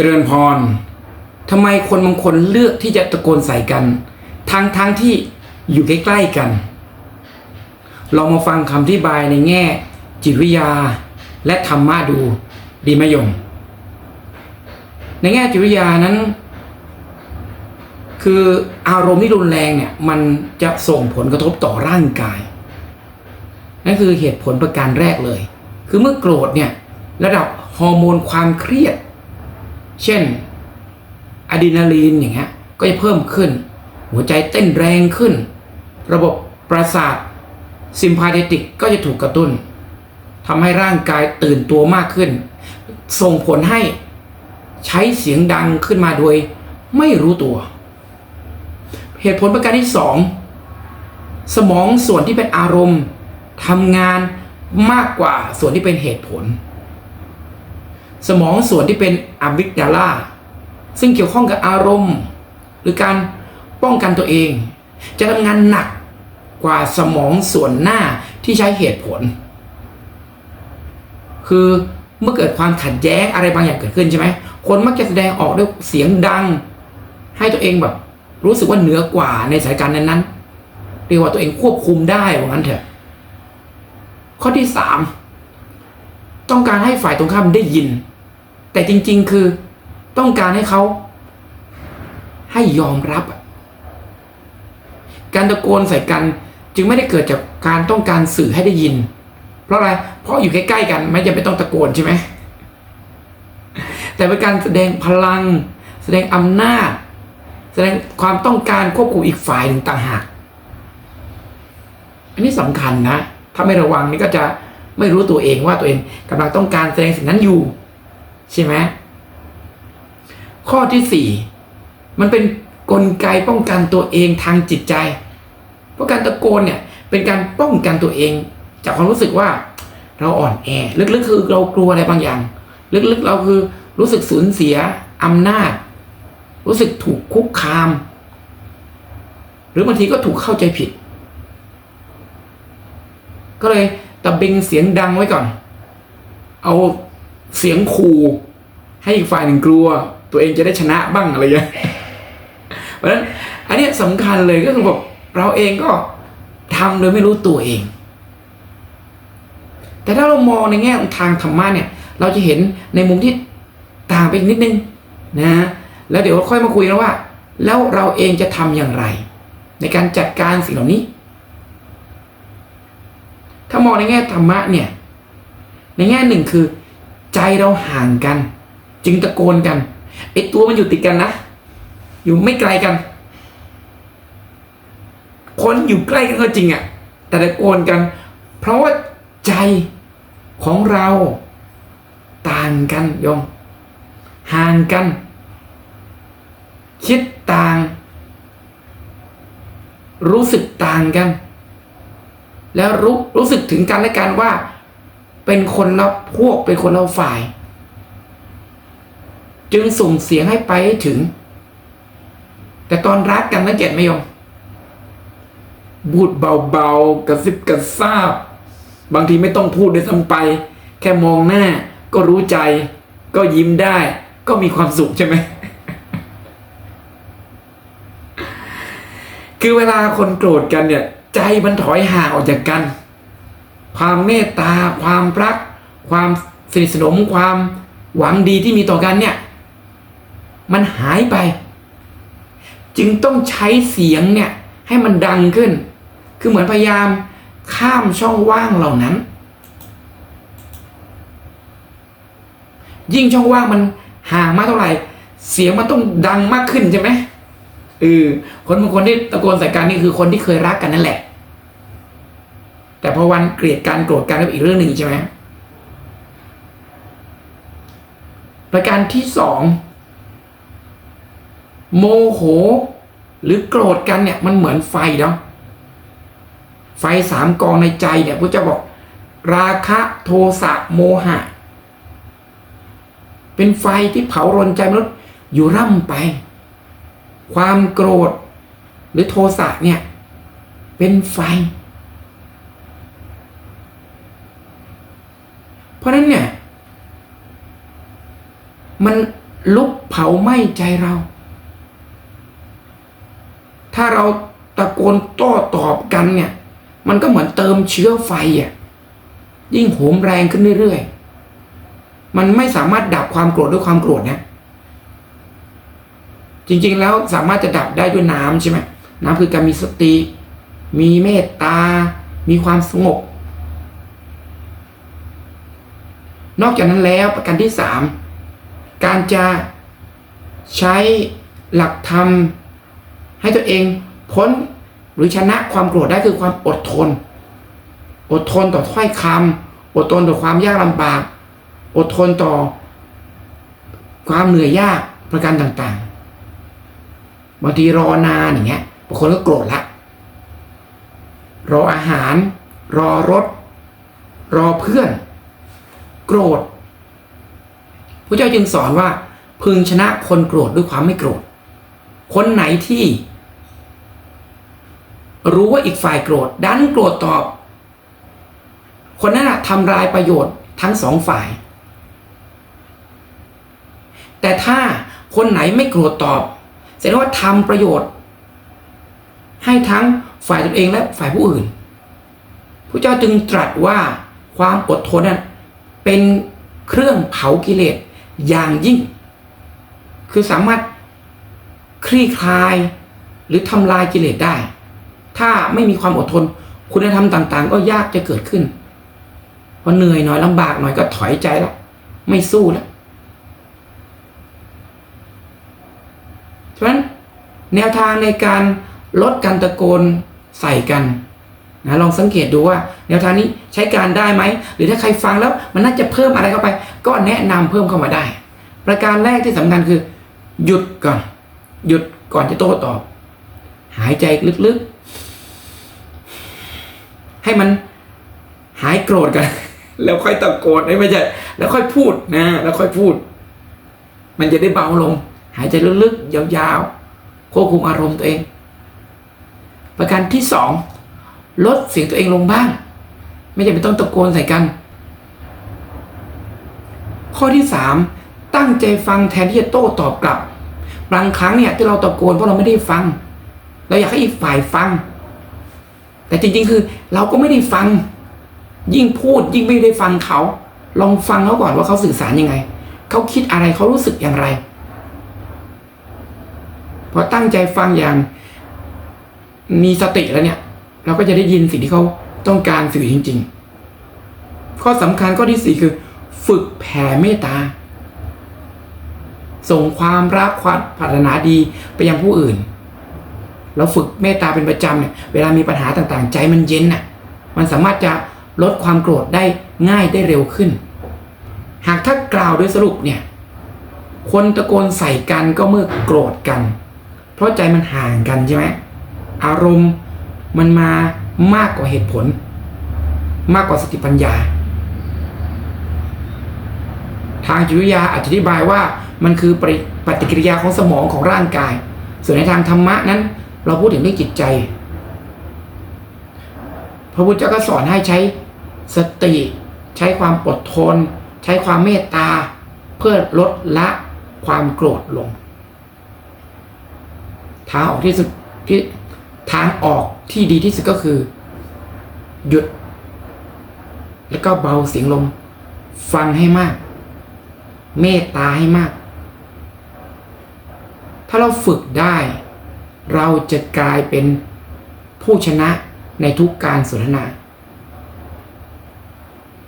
จริญพรทำไมคนบางคนเลือกที่จะตะโกนใส่กัน ทั้งทั้งที่อยู่ใกล้ๆกัน ลองมาฟังคำอธิบายในแง่ จิตวิทยา และธรรมะดูดีไหมยม ในแง่จิตวิทยานั้น คืออารมณ์ที่รุนแรงเนี่ยมันจะส่งผลกระทบต่อร่างกาย นั่นคือเหตุผลประการแรกเลย คือเมื่อโกรธเนี่ยระดับฮอร์โมนความเครียด เช่นอะดรีนาลีนอย่างเงี้ยก็จะเพิ่มขึ้น หัวใจเต้นแรงขึ้น ระบบประสาทซิมพาเทติกก็จะถูกกระตุ้นทำให้ร่างกายตื่นตัวมากขึ้น ส่งผลให้ใช้เสียงดังขึ้นมาโดยไม่รู้ตัว เหตุผลประการที่สองสมองส่วนที่เป็นอารมณ์ทำงานมากกว่าส่วนที่เป็นเหตุผล สมองส่วนที่เป็นอะมิกดาลาซึ่งเกี่ยวข้องกับอารมณ์ หรือการป้องกันตัวเอง จะทำงานหนักกว่าสมองส่วนหน้าที่ใช้เหตุผล คือเมื่อเกิดความขัดแย้งอะไรบางอย่างเกิดขึ้นใช่ไหมคนมักจะแสดงออกด้วยเสียงดัง ให้ตัวเองแบบ รู้สึกว่าเหนือกว่าในสถานการณ์นั้นๆเรียกว่าตัวเองควบคุมได้ว่างั้นเถอะ ข้อที่สาม ต้องการให้ฝ่ายตรงข้ามได้ยิน แต่จริง ๆ คือต้องการให้เขาให้ยอมรับ การตะโกนใส่กันจึงไม่ได้เกิดจากการต้องการสื่อให้ได้ยิน เพราะอะไร เพราะอยู่ใกล้ๆกันไม่จำเป็นต้องตะโกนใช่ไหม แต่เป็นการแสดงพลัง แสดงอำนาจ แสดงความต้องการควบคุมอีกฝ่ายหนึ่งต่างหาก อันนี้สำคัญนะ ถ้าไม่ระวังนี่ก็จะ ไม่รู้ตัวเองว่าตัวเองกำลังต้องการแสดงสิ่งนั้นอยู่ ใช่ไหมข้อที่สี่มันเป็นนกลไกป้องกันตัวเองทางจิตใจ เพราะการตะโกนเนี่ยเป็นการป้องกันตัวเอง จากความรู้สึกว่าเราอ่อนแอ ลึกๆคือเรากลัวอะไรบางอย่าง ลึกๆเราคือรู้สึกสูญเสียอำนาจ รู้สึกถูกคุกคาม หรือบางทีก็ถูกเข้าใจผิด ก็เลย ตะเบงเสียงดังไว้ก่อน เอาเสียงขู่ให้อีกฝ่ายหนึ่งกลัว ตัวเองจะได้ชนะบ้างอะไรอย่างเงี้ยเพราะฉะนั้นอันนี้สำคัญเลยก็คือแบบเราเองก็ทำโดยไม่รู้ตัวเอง แต่ถ้าเรามองในแง่ของทางธรรมะเนี่ย เราจะเห็นในมุมที่ต่างไปอีกนิดนึงนะแล้วเดี๋ยวค่อยมาคุยกันว่า แล้วเราเองจะทำอย่างไร ในการจัดการสิ่งเหล่านี้ ถ้ามองในแง่ธรรมะเนี่ย ในแง่หนึ่งคือ ใจเราห่างกัน จึงตะโกนกันไอตัวมันอยู่ติดกันนะ อยู่ไม่ไกลกัน คนอยู่ใกล้กันก็จริงอะ่ะ แต่ตะโกนกัน เพราะว่าใจของเราต่างกันยมห่างกัน คิดต่าง รู้สึกต่างกัน แล้วรู้รู้สึกถึงกันและกันว่า เป็นคนละพวกเป็นคนละฝ่าย จึงส่งเสียงให้ไปให้ถึง แต่ตอนรักกันนักเก็ตไม่ยอมบูดเบาๆกระซิบกระซาบบางทีไม่ต้องพูดด้วยซ้ำไป แค่มองหน้าก็รู้ใจ ก็ยิ้มได้ ก็มีความสุขใช่ไหมคือเวลาคนโกรธกันเนี่ย ใจมันถอยห่างออกจากกัน ความเมตตา ความรัก ความสนิทสนมความหวังดีที่มีต่อกันเนี่ย มันหายไป จึงต้องใช้เสียงเนี่ยให้มันดังขึ้น คือเหมือนพยายามข้ามช่องว่างเหล่านั้น ยิ่งช่องว่างมันห่างมากเท่าไหร่ เสียงมันต้องดังมากขึ้นใช่ไหม เออคนบางคนที่ตะโกนใส่กันนี่คือคนที่เคยรักกันนั่นแหละ แต่พอวันเกลียดกันโกรธกันก็อีกเรื่องหนึ่งใช่ไหมประการที่สองโมโห หรือโกรธกันเนี่ยมันเหมือนไฟเนาะไฟสามกองในใจเนี่ยพระเจ้าบอกราคะโทสะโมหะ เป็นไฟที่เผารนใจมนุษย์อยู่ร่ำไป ความโกรธหรือโทสะเนี่ย เป็นไฟ เพราะนั้นเนี่ย มันลุกเผาไหม้ใจเรา ถ้าเราตะโกนโต้ตอบกันเนี่ย มันก็เหมือนเติมเชื้อไฟอะยิ่งโหมแรงขึ้นเรื่อยๆ มันไม่สามารถดับความโกรธด้วยความโกรธนะ จริงๆแล้วสามารถจะดับได้ด้วยน้ำใช่ไหมน้ำคือการมีสติ มีเมตตา มีความสงบ นอกจากนั้นแล้วประการที่สามการจะใช้หลักธรรม ให้ตัวเองพ้นหรือชนะความโกรธได้คือความอดทน อดทนต่อถ้อยคำอดทนต่อความยากลำบาก อดทนต่อความเหนื่อยยากประการต่างๆ บางทีรอนานอย่างเงี้ยบางคนก็โกรธละรออาหาร รอรถ รอเพื่อน โกรธพระเจ้าจึงสอนว่า พึงชนะคนโกรธด้วยความไม่โกรธ คนไหนที่ รู้ว่าอีกฝ่ายโกรธ ดันโกรธตอบ คนนั้นทำลายประโยชน์ทั้งสองฝ่าย แต่ถ้าคนไหนไม่โกรธตอบ แสดงว่าทำประโยชน์ ให้ทั้งฝ่ายตนเองและฝ่ายผู้อื่นพระเจ้าจึงตรัสว่าความอดทนนั้นเป็นเครื่องเผากิเลสอย่างยิ่ง คือสามารถคลี่คลายหรือทำลายกิเลสได้ ถ้าไม่มีความอดทน คุณธรรมต่าง ๆ ก็ยากจะเกิดขึ้นพอเหนื่อยหน่อยลำบากหน่อยก็ถอยใจแล้วไม่สู้แล้ว เพราะฉะนั้นแนวทางในการลดการตะโกนใส่กันนะลองสังเกตดูว่าแนวทางนี้ใช้การได้ไหม หรือถ้าใครฟังแล้วมันน่าจะเพิ่มอะไรเข้าไป ก็แนะนำเพิ่มเข้ามาได้ ประการแรกที่สำคัญคือ หยุดก่อน หยุดก่อนจะโต้ตอบ หายใจลึกๆ ให้มันหายโกรธกัน แล้วค่อยตะโกนไม่ใช่แล้วค่อยพูดนะ แล้วค่อยพูด มันจะได้เบาลง หายใจลึกๆ ยาวๆ ควบคุมอารมณ์ตัวเอง ประการที่สองลดเสียงตัวเองลงบ้าง ไม่จำเป็นต้องตะโกนใส่กัน ข้อที่สามตั้งใจฟังแทนที่จะโต้ตอบกลับ บางครั้งเนี่ยที่เราตะโกนเพราะเราไม่ได้ฟัง เราอยากให้อีกฝ่ายฟัง แต่จริงๆ คือเราก็ไม่ได้ฟัง ยิ่งพูดยิ่งไม่ได้ฟังเขา ลองฟังเขาก่อนว่าเขาสื่อสารยังไง เขาคิดอะไรเขารู้สึกอย่างไร พอตั้งใจฟังอย่างมีสติแล้วเนี่ย เราก็จะได้ยินสิ่งที่เขาต้องการสื่อจริง ๆ ข้อสำคัญข้อที่สี่คือ ฝึกแผ่เมตตา ส่งความรักความปรารถนาดีไปยังผู้อื่น เราฝึกเมตตาเป็นประจำเนี่ย เวลามีปัญหาต่างๆ ใจมันเย็นน่ะ มันสามารถจะลดความโกรธได้ง่ายได้เร็วขึ้น หากถ้ากล่าวโดยสรุปเนี่ย คนตะโกนใส่กันก็เมื่อโกรธกัน เพราะใจมันห่างกันใช่ไหมอารมณ์มันมามากกว่าเหตุผล มากกว่าสติปัญญา ทางจิตวิทยาอธิบายว่ามันคือปฏิปฏิกิริยาของสมองของร่างกาย ส่วนในทางธรรมะนั้น เราพูดถึงเรื่องจิตใจ พระพุทธเจ้าก็สอนให้ใช้สติ ใช้ความอดทน ใช้ความเมตตา เพื่อลดละความโกรธลง ทางออกที่สุดที่ทางออกที่ดีที่สุดก็คือ หยุด แล้วก็เบาเสียงลม ฟังให้มาก เมตตาให้มาก ถ้าเราฝึกได้ เราจะกลายเป็นผู้ชนะในทุกการสนทนา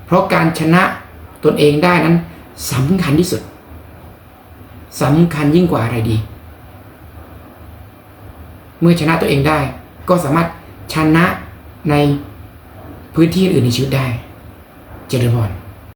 เพราะการชนะตนเองได้นั้นสำคัญที่สุดสำคัญยิ่งกว่าอะไรดี เมื่อชนะตัวเองได้ ก็สามารถชนะในพื้นที่อื่นในชีวิตได้ เจริญพร